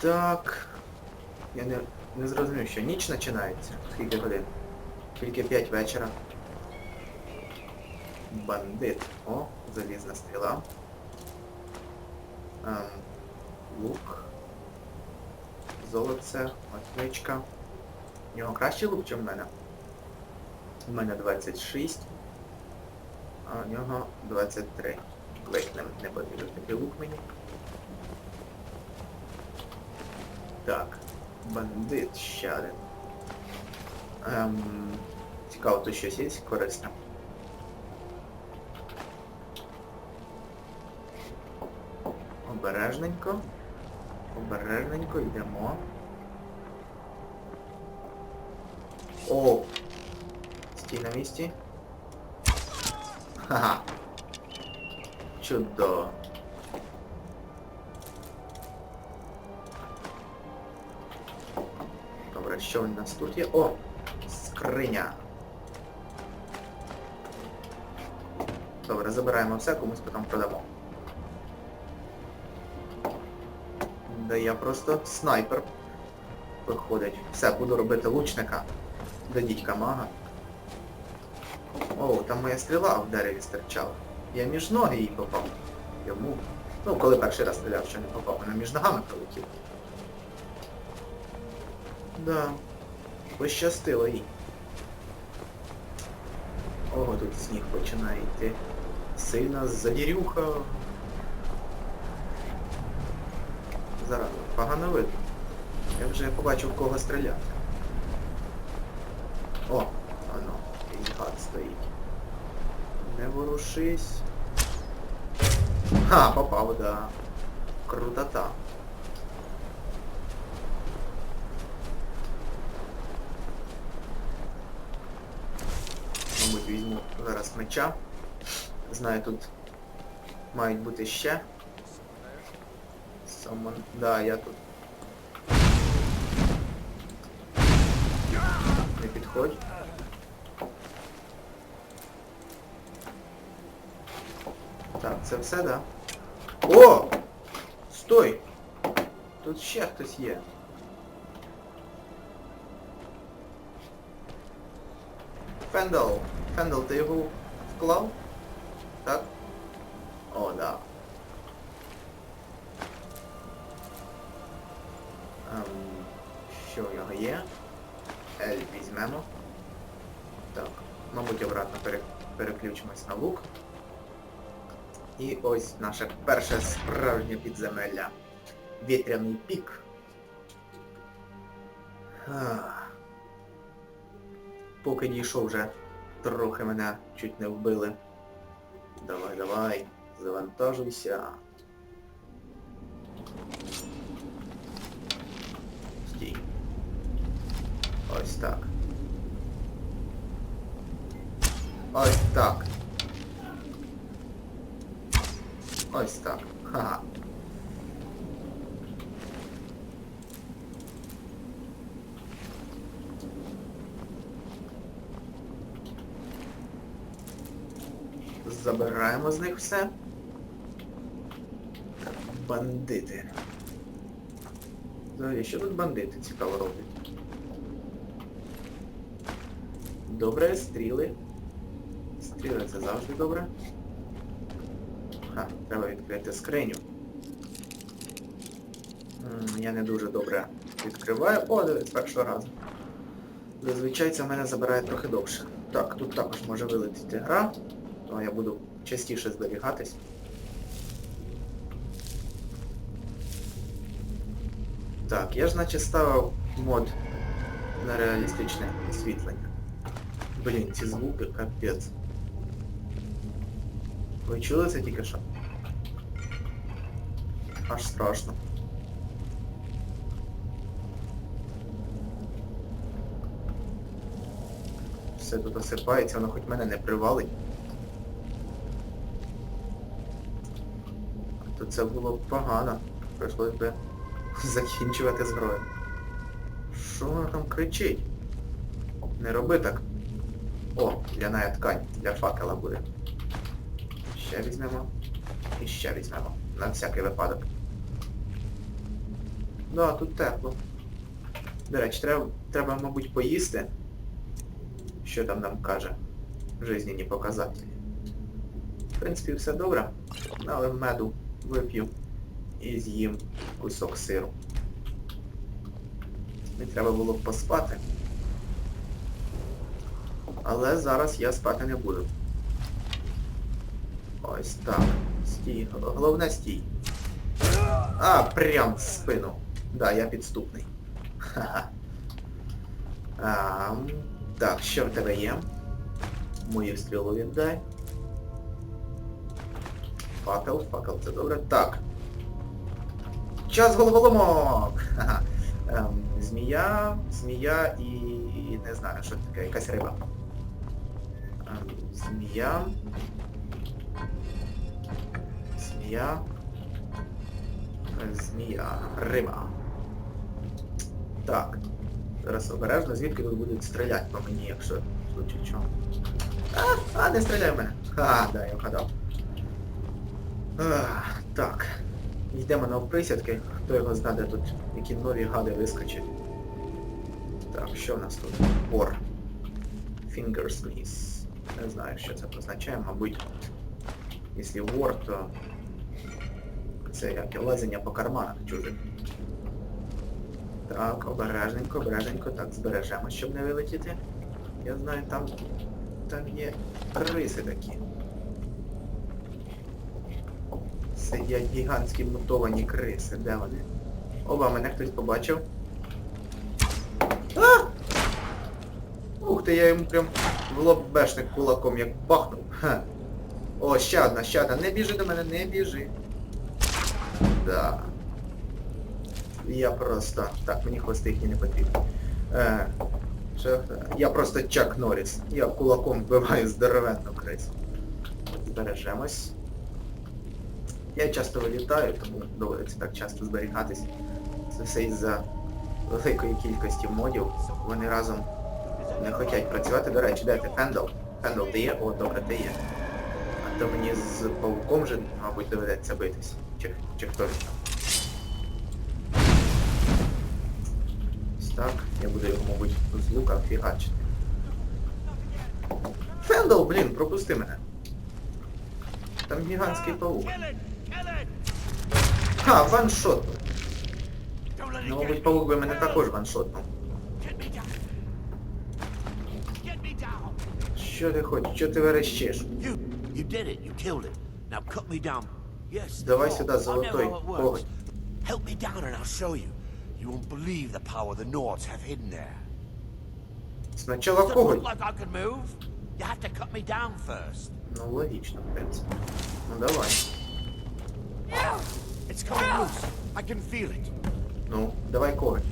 Так. Я не, не зрозумів, що ніч починається. Скільки годин? Тільки 5 вечора. Бандит. О, залізна стріла. Ем, лук. Золоце, отмичка. У нього кращий лук, ніж в мене. У мене 26. А у нього 23. Ледь не, не потрібен такий лук мені. Так, бандит ще один. Ем, цікаво, тут щось є корисне. Обережненько. Обережненько йдемо. О! Стій на місці. Ха-ха. Чудово. Що у нас тут є? О! Скриня. Добре, забираємо все, комусь потім продамо. Да я просто снайпер. Виходить. Все, буду робити лучника. До дідька мага. О, там моя стріла в дереві стирчала. Я між ноги їй попав. Йому. Ну, коли перший раз стріляв, що не попав, вона між ногами пролетіла. Да. Пощастило їй. Ого, тут сніг починає йти. Сильна задірюха. Зараз погано видно. Я вже побачив, кого стріляти. О, воно, якийсь гад стоїть. Не ворушись. Ха, попав, да. Крутота. Мабуть, візьму зараз меча. Знаю, тут мають бути ще. Someone... Да, я тут. Не підходь. Так, це все, да? О! Стой! Тут ще хтось є. Фендал. Фендал, ти його вклав? Так? О, да. Ем, що у нього є? Ель візьмемо. Так, мабуть, обратно пере, переключимось на лук. І ось наше перше справжнє підземелля. Вітряний пік. Ах. Поки дійшов вже, трохи мене чуть не вбили. Давай, давай, завантажуйся. Стій. Ось так. Ось так. Ось так. Ха-ха. З них все. Бандити. Взагалі, що тут бандити цікаво роблять? Добре, стріли. Стріли це завжди добре. Ха, треба відкрити скриню. Я не дуже добре відкриваю. О, дивись, першого разу. Зазвичай це в мене забирає трохи довше. Так, тут також може вилетіти гра, то я буду частіше зберігатись. Так, я ж наче ставив мод на реалістичне освітлення. Блін, ці звуки капець. Ви чули це тільки що? Аж страшно. Все тут осипається, воно хоч мене не привалить. То це було б погано. Прийшлось би закінчувати зброю. Що воно там кричить? Не роби так. О, ляная ткань для факела буде. Ще візьмемо. І ще візьмемо. На всякий випадок. Да, тут тепло. До речі, треба, треба, мабуть, поїсти. Що там нам каже? Жизненні показателі. В принципі, все добре. Але меду вип'ю і з'їм кусок сиру. Мені треба було б поспати. Але зараз я спати не буду. Ось так. Стій. Головне стій. А, прям в спину. Да, я підступний. Ха-ха. Так, що в тебе є? Мою стрілу віддай. Факел, факел, це добре. Так. Час головоломок! Ем, змія, змія і, і не знаю, що таке, якась риба. Ем, змія. Змія. Е, Змія. Риба. Так. Зараз обережно, звідки тут будуть стріляти по мені, якщо в случае чого. А, а, не стріляй в мене. А, да, я вгадав. Ах, так. Йдемо на присядки. Хто його знає, тут які нові гади вискочать. Так, що в нас тут? Вор. Fingersmith. Не знаю, що це позначає, мабуть. Якщо вор, то це як лазення по карманах чужих. Так, обережненько, обережненько, так, збережемо, щоб не вилетіти. Я знаю, там, там є криси такі. Сидять гігантські мутовані криси. Де вони? Оба, мене хтось побачив. А! Ух ти, я йому прям в лоб бешник кулаком як бахнув. Ха. О, ще одна, ще одна. Не біжи до мене, не біжи. Да. Я просто... Так, мені хвости їхні не потрібні. Е, що? Я просто Чак Норріс. Я кулаком вбиваю здоровенну крису. Збережемось. Я часто вилітаю, тому доводиться так часто зберігатись. Це все із-за великої кількості модів. Вони разом не хочуть працювати. До речі, де ти Фендал? Фендал ти є? О, добре, ти є. А то мені з павуком же, мабуть, доведеться битись. Чи, чи хто там. Ось так. Я буду його, мабуть, з лука фігачити. Фендал, блін, пропусти мене. Там гігантський павук. Ха, it Ну, мабуть, би мене також ваншотнув. Що ти хочеш? Що ти верещиш? Давай know золотой коготь. Help me down and I'll show you. You won't believe the power the Nords have hidden there. Спочатку Doesn't коготь. Ну, логічно, в принципі. Ну, давай. Ну, давай коготь.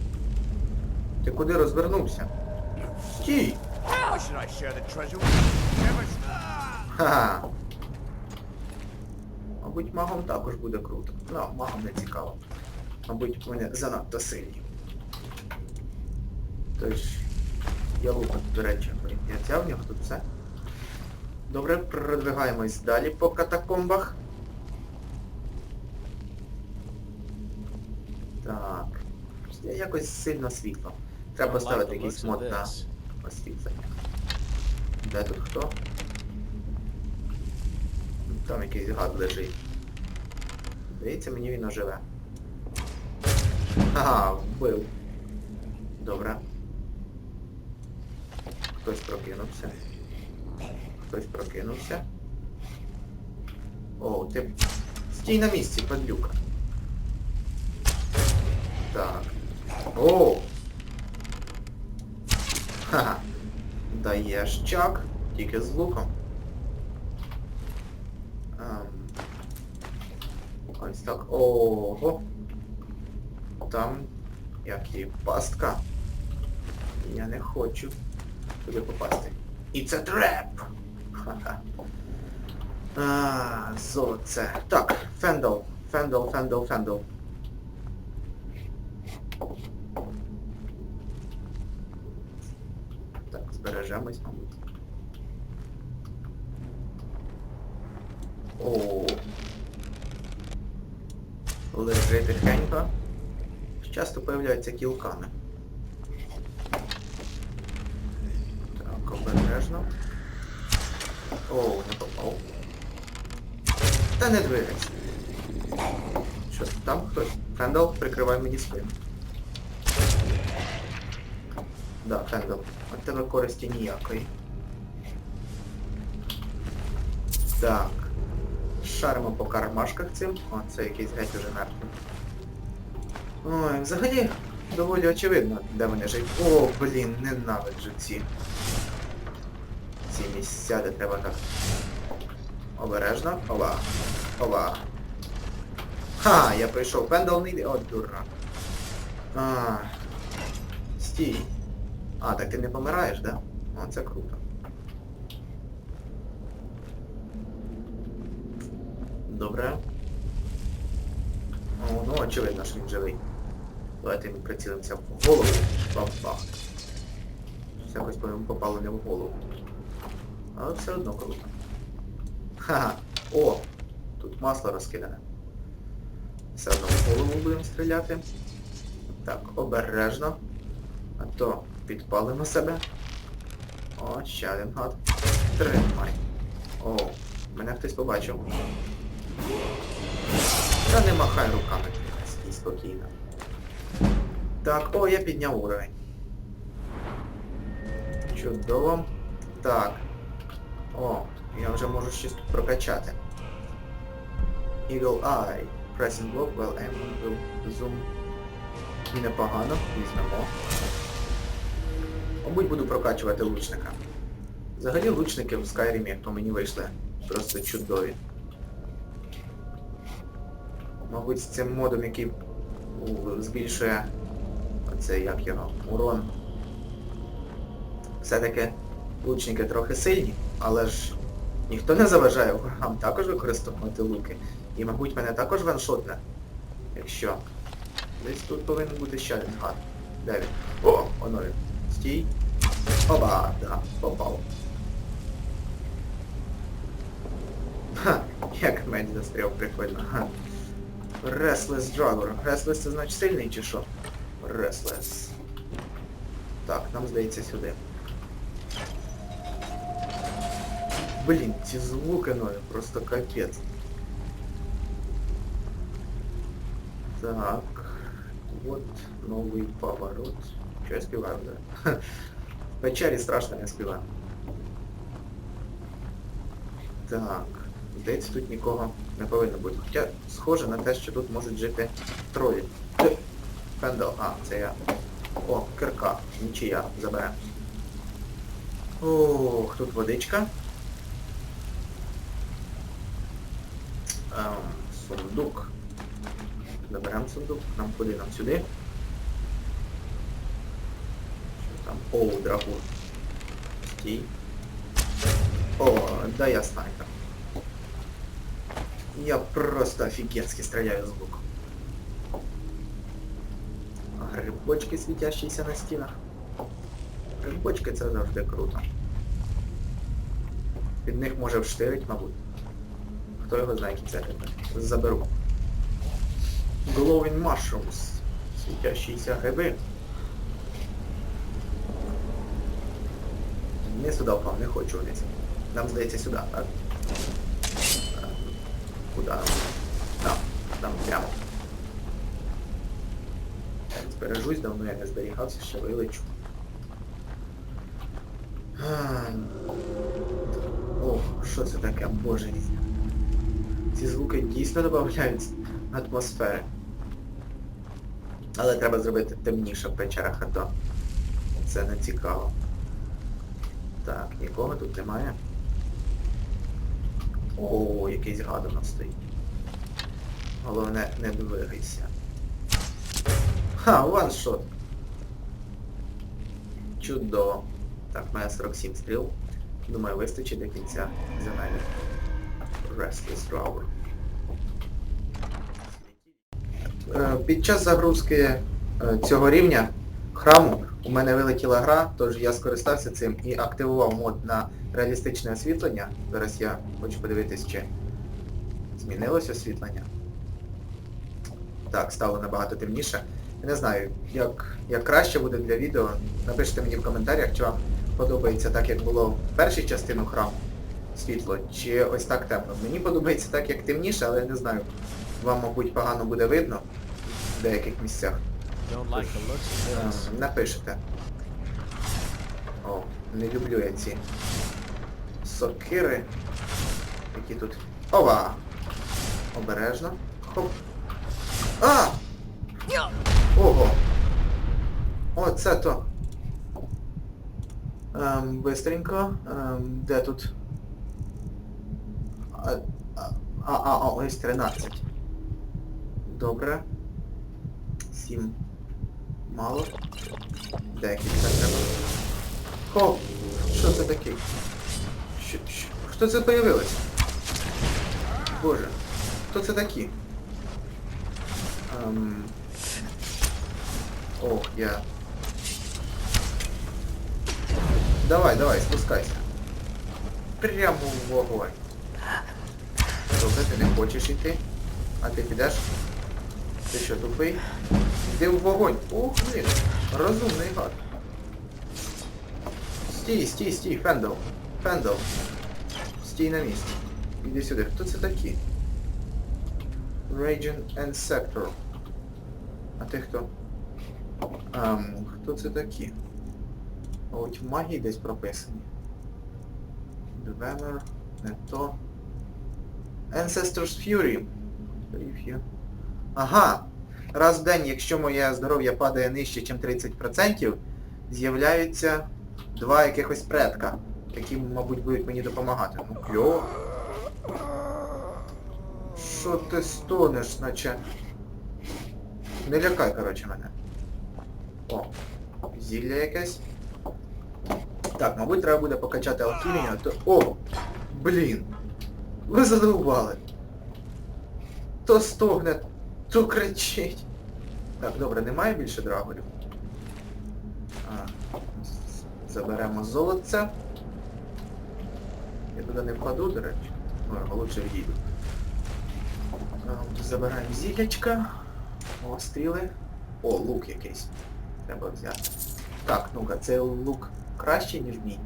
Ти куди розвернувся? Стій! Ха-ха. Мабуть, магом також буде круто. Ну, магом не цікаво. Мабуть, вони занадто сильні. Тож, я лук, до речі, я взяв в нього тут все. Добре, продвигаємось далі по катакомбах. Так. Я якось сильно світло. Треба поставити якийсь мод на освітлення. Де тут хто? Там якийсь гад лежить. Здається, мені він оживе. Ага, вбив. Добре. Хтось прокинувся. Хтось прокинувся. О, ти... Стій на місці, падлюка. О! Ха-ха. Даєш чак, тільки з луком. Ем. Ось так. Ого. Там як її пастка. Я не хочу туди попасти. І це треп! Ха-ха. А, золоце. Так, Фендал. Фендал, Фендал, Фендал. Так, збережемось, мабуть. О. Лежи тихенько. Часто кілками. Так, обережно. Оу, не попав. Та не двигайся. Що, там хтось? Фендал, прикривай мені спину. Да, Фендал, від тебе користі ніякої. Так. Шаримо по кармашках цим. О, це якийсь геть уже мертвий. Ой, взагалі доволі очевидно, де вони живуть. О, блін, ненавиджу ці. Ці місця, де треба так. Обережно. Ова. Ова. Ха, я прийшов. Пендал не йде. О, дурак. А. Стій. А, так ти не помираєш, да? О, це круто. Добре. О, ну очевидно, що він живий. Давайте ми прицілимося в голову. Бах-бах. Якось попало в голову. Але все одно круто. Ха-ха. О! Тут масло розкидане. Все одно в голову будемо стріляти. Так, обережно. А то підпалимо себе. О, ще один гад. Тримай. О, мене хтось побачив. Та не махай руками, спокійно. Так, о, я підняв уровень. Чудово. Так. О, я вже можу щось тут прокачати. Eagle Eye. Pressing block while aiming will zoom. І непогано, візьмемо. Мабуть, буду прокачувати лучника. Взагалі лучники в Skyrim, як то мені вийшли. Просто чудові. Мабуть, з цим модом, який збільшує оце як його, урон. Все-таки лучники трохи сильні, але ж ніхто не заважає ворогам також використовувати луки. І, мабуть, мене також ваншотне. Якщо. Десь тут повинен бути ще один гад. Де він? О, воно він. Стій. Оба, да, попав. Ха, як меч застряв прикольно. Restless Dragon. Restless це значить сильний чи що? Restless. Так, нам здається сюди. Блін, ці звуки нові, просто капець. Так. Вот новий поворот. Що я співаю, да? В печері страшно не співаю. Так. Здається, тут нікого не повинно бути. Хоча схоже на те, що тут можуть жити троє. Е, а, це я. О, кирка. Нічия, заберемо. Ох, тут водичка. Ем, сундук. Заберемо сундук. Нам куди? Нам сюди. Що там? О, драгун. Стій. О, да я снайпер. Я просто офигенски стреляю з Грибочки світящіся на стінах. Грибочки це завжди круто. Від них може вштирить, мабуть. Хто його знає, які це гриби. Заберу. Glowing mushrooms. Світящіся гриби. Не сюди впав, не хочу вниз. Нам здається сюди, так? Куди? Там, там прямо. Збережусь, давно я не зберігався, ще вилечу. Ох, що це таке, боже. Ці звуки дійсно додають атмосфери. Але треба зробити темніше в печерах, а то це не цікаво. Так, нікого тут немає. О, якийсь гад у нас стоїть. Головне, не двигайся. Ха, ваншот. Чудово. Так, в 47 стріл. Думаю, вистачить до кінця земель. Restless Drawer. Е, Під час загрузки е, цього рівня храму у мене вилетіла гра, тож я скористався цим і активував мод на реалістичне освітлення. Зараз я хочу подивитись, чи змінилось освітлення. Так, стало набагато темніше. Я не знаю, як, як краще буде для відео. Напишіть мені в коментарях, чи вам подобається так, як було в першій частину храму світло, чи ось так темно. Мені подобається так, як темніше, але я не знаю. Вам, мабуть, погано буде видно в деяких місцях. Of Ем. Напишете. О, не люблю я ці сокири. Які тут. Ова! Обережно. Хоп. А! Ого! О, це то. Ем, бистренько. Ем, де тут? А, а, а, а, ось 13. Добре. 7. Мало. Деякі так треба. Хоп! Що це таке? Що, що? Хто це появилось? Боже. Хто це такі? Ем... Ох, я... Давай, давай, спускайся. Прямо в вогонь. Добре, ти не хочеш йти. А ти підеш? Ти що, тупий? Йди в вогонь. Ух, блін. Розумний гад. Стій, стій, стій, Фендел. Фендел. Стій на місці. Іди сюди. Хто це такі? Region and Sector. А ти хто? Ем, хто це такі? От в магії десь прописані. Dwemer, не то. Ancestors Fury. Ага. Раз в день, якщо моє здоров'я падає нижче, ніж 30%, з'являються два якихось предка, які, мабуть, будуть мені допомагати. Ну, кльово. Що ти стонеш, наче? Не лякай, коротше, мене. О, зілля якесь. Так, мабуть, треба буде покачати алхімію, а то... О! Блін! Ви задовбали. То стогне, то кричить. Так, добре, немає більше драгулів. А, заберемо золоце. Я туди не впаду, до речі. О, лучше відійду. Забираємо зілячка. О, стріли. О, лук якийсь. Треба взяти. Так, ну-ка, цей лук кращий, ніж мій.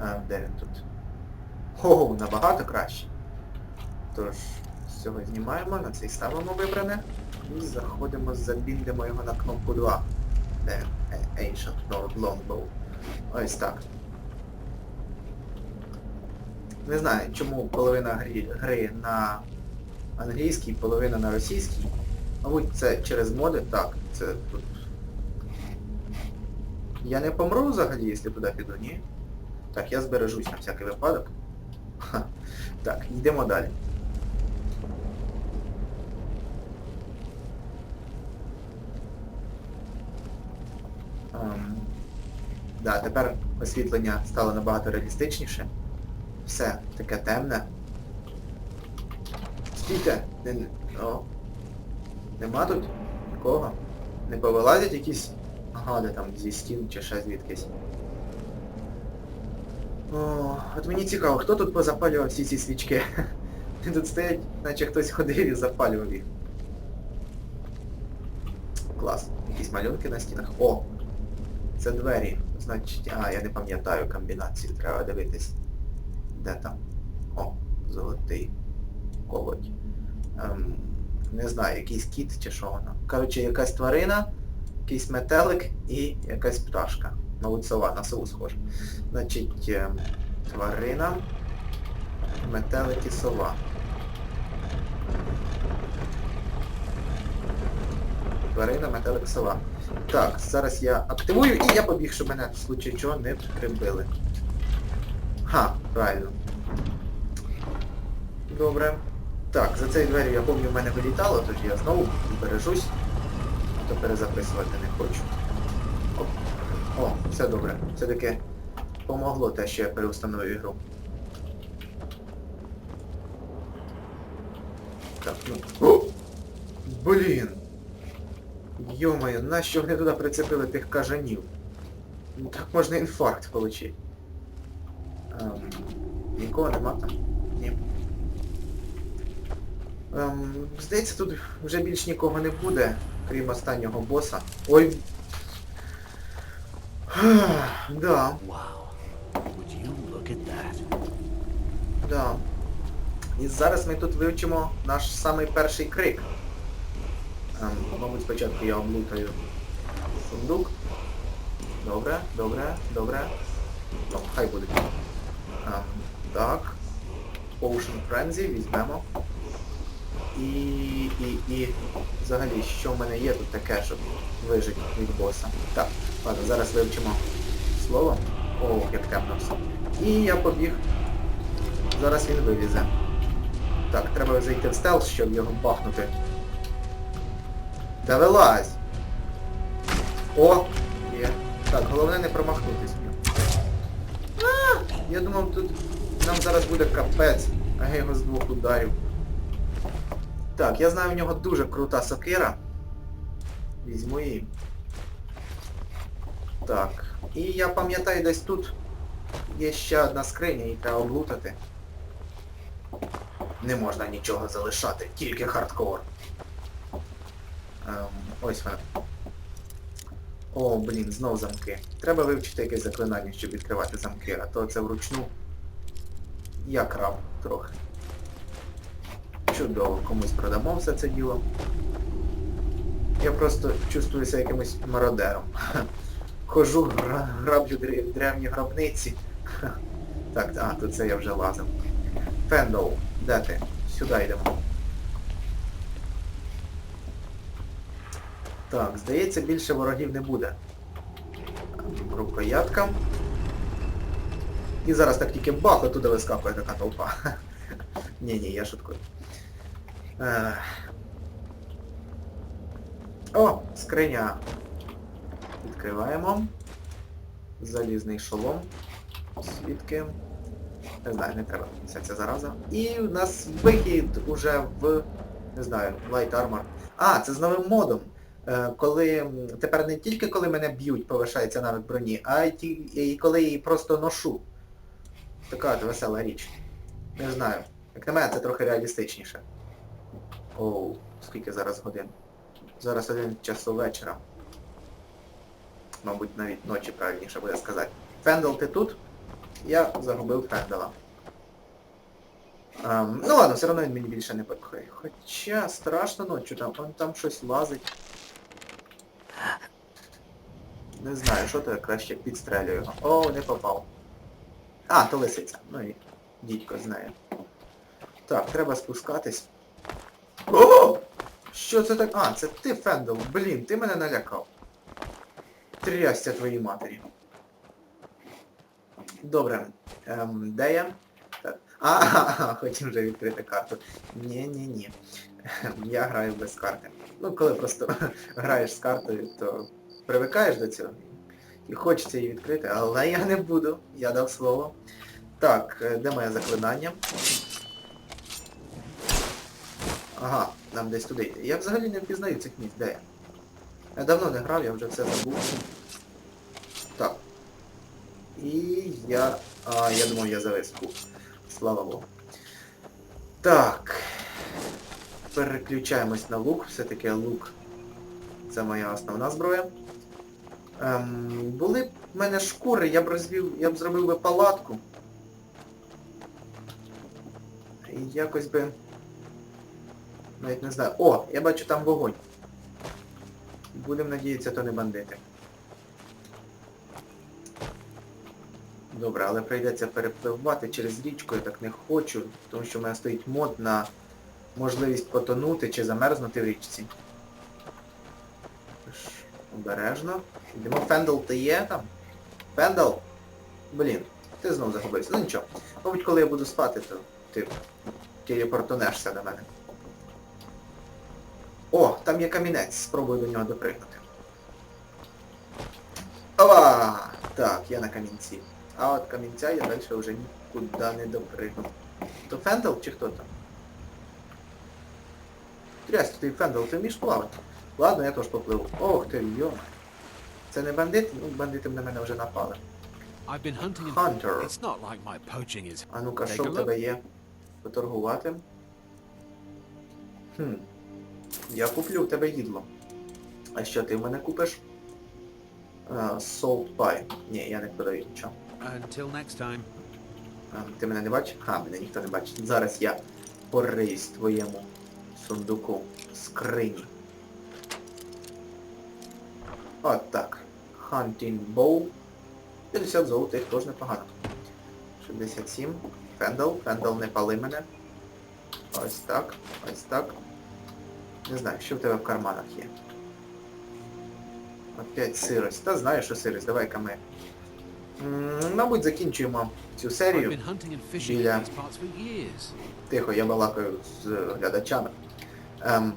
А, де він тут? О, набагато краще. Тож, з цього знімаємо, на цей ставимо вибране. І заходимо, забіндимо його на кнопку 2. Де? Е, Ancient Lord Longbow. Ось так. Не знаю, чому половина гри, гри на англійській, половина на російській. Мабуть, це через моди. Так, це тут. Я не помру взагалі, якщо туди піду, ні? Так, я збережусь на всякий випадок. Ха. Так, йдемо далі. Ем, да, тепер освітлення стало набагато реалістичніше. Все таке темне. Стійте! Не, о. Нема тут нікого? Не повилазять якісь гади там зі стін чи ще звідкись. О, от мені цікаво, хто тут позапалював всі ці свічки? Тут стоять, наче хтось ходив і запалював їх. Клас. Якісь малюнки на стінах. О! Це двері. Значить, а, я не пам'ятаю комбінацію, треба дивитись. Де там? О, золотий колодь. Ем, не знаю, якийсь кіт чи що воно. Коротше, якась тварина, якийсь метелик і якась пташка. Мабуть, сова, на сову схожа. Значить, ем, тварина, метелик і сова. Тварина, метелик, сова. Так, зараз я активую і я побіг, щоб мене в случаї чого не прибили. Ха, правильно. Добре. Так, за цією дверю я пам'ятаю, в мене вилітало, тоді я знову бережусь, то перезаписувати не хочу. О, О все добре. Все-таки помогло те, що я переустановив ігру. Так, ну. О! Блін! Йо-моє, нащо вони туди прицепили тих кажанів? Ну так можна інфаркт отримати. Ем, нікого нема там? Ні. Ем, здається, тут вже більш нікого не буде. Крім останнього боса. Ой. Да, да. І зараз ми тут вивчимо наш самий перший крик. Ем, мабуть, спочатку я облутаю сундук. Добре, добре, добре. Ну, хай буде. Ем, так. Potion Frenzy візьмемо. І, і, і взагалі, що в мене є тут таке, щоб вижити від боса. Так, ладно, зараз вивчимо слово. О, як темно все. І я побіг. Зараз він вилізе. Так, треба зайти в стелс, щоб його бахнути. Та вилазь! О! Є. Так, головне не промахнутись. А, я думав, тут нам зараз буде капець, а я його з двох ударів. Так, я знаю, в нього дуже крута сокира. Візьму її. Так. І я пам'ятаю, десь тут є ще одна скриня, її треба облутати. Не можна нічого залишати, тільки хардкор. Ем, ось вона. О, блін, знов замки. Треба вивчити якесь заклинання, щоб відкривати замки, а то це вручну. Я краб трохи. Чудово, комусь продамо все це діло. Я просто чувствуюся якимось мародером. Хожу, гра- граблю древні гробниці. Так, а, тут це я вже лазив. Фендоу, де ти? Сюди йдемо. Так, здається, більше ворогів не буде. Рукоятка. І зараз так тільки бах, оттуда вискакує така толпа. Ні-ні, я шуткую. О, скриня. Відкриваємо. Залізний шолом. Свідки. Не знаю, не треба вся ця зараза. І у нас вихід уже в... не знаю, Light Armor. А, це з новим модом. Е, Коли тепер не тільки коли мене б'ють, повишається навик броні, а й коли її просто ношу. Така от весела річ. Не знаю. Як на мене, це трохи реалістичніше. Оу, скільки зараз годин? Зараз один часу вечора. Мабуть, навіть ночі правильніше буде сказати. Фендел, ти тут? Я загубив Фендела. Ем, ну ладно, все одно він мені більше не підходить. Хоча страшно ночі, там, он там щось лазить. Не знаю, що то я краще підстрелюю його. О, не попав. А, то лисиця. Ну і дідько знає. Так, треба спускатись. Що це так? А, це ти, Фендел. Блін, ти мене налякав. Трястя твоїй матері. Добре. Ем, де я? Так. А, хотів вже відкрити карту. Ні-ні-ні. Я граю без карти. Ну, коли просто граєш з картою, то привикаєш до цього. І хочеться її відкрити, але я не буду. Я дав слово. Так, е, де моє заклинання? Ага, нам десь туди йти. Я взагалі не впізнаю цих місць, де я? Я давно не грав, я вже все забув. Так. І я... А, я думав, я завис. Слава Богу. Так. Переключаємось на лук. Все-таки лук це моя основна зброя. Ем, були б в мене шкури, я б розвів, я б зробив би палатку. І якось би... Навіть не знаю. О, я бачу там вогонь. Будемо надіятися, то не бандити. Добре, але прийдеться перепливати через річку, я так не хочу, тому що в мене стоїть мод на можливість потонути чи замерзнути в річці. Тож, обережно. Йдемо, Фендл, ти є там? Фендл? Блін, ти знов загубився. Ну нічого. Мабуть, коли я буду спати, то ти телепортунешся до мене. О, там є камінець, спробую до нього допригнути. Ова! Так, я на камінці. А от камінця я далі вже нікуди не допригну. То Фендел чи хто там? Трясть, ти Фендел, ти вмієш плавати? Ладно, я теж попливу. Ох ти, йо. Це не бандит? Ну, бандити на мене вже напали. I've been hunting Hunter. It's not like my poaching is. А ну-ка, що в тебе є? Поторгувати? Хм. Я куплю в тебе їдло. А що ти в мене купиш? А, Salt Pie. Ні, я не продаю нічого. Until next time. А, Ти мене не бачиш? А, мене ніхто не бачить. Зараз я пориюсь твоєму сундуку скрині. От так. Hunting Bow. 50 золотих, теж непогано. 67. Фендал. Фендал не пали мене. Ось так. Ось так. Не знаю, що в тебе в карманах є. Опять сирость. Та знаю, що сирость. Давай-ка ми. Мабуть, закінчуємо цю серію. Біля-. Тихо, я балакаю з глядачами. Ем,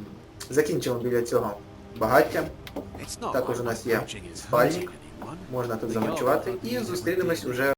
закінчимо біля цього багаття. Також у нас є спальник. Можна тут заночувати. І зустрінемось уже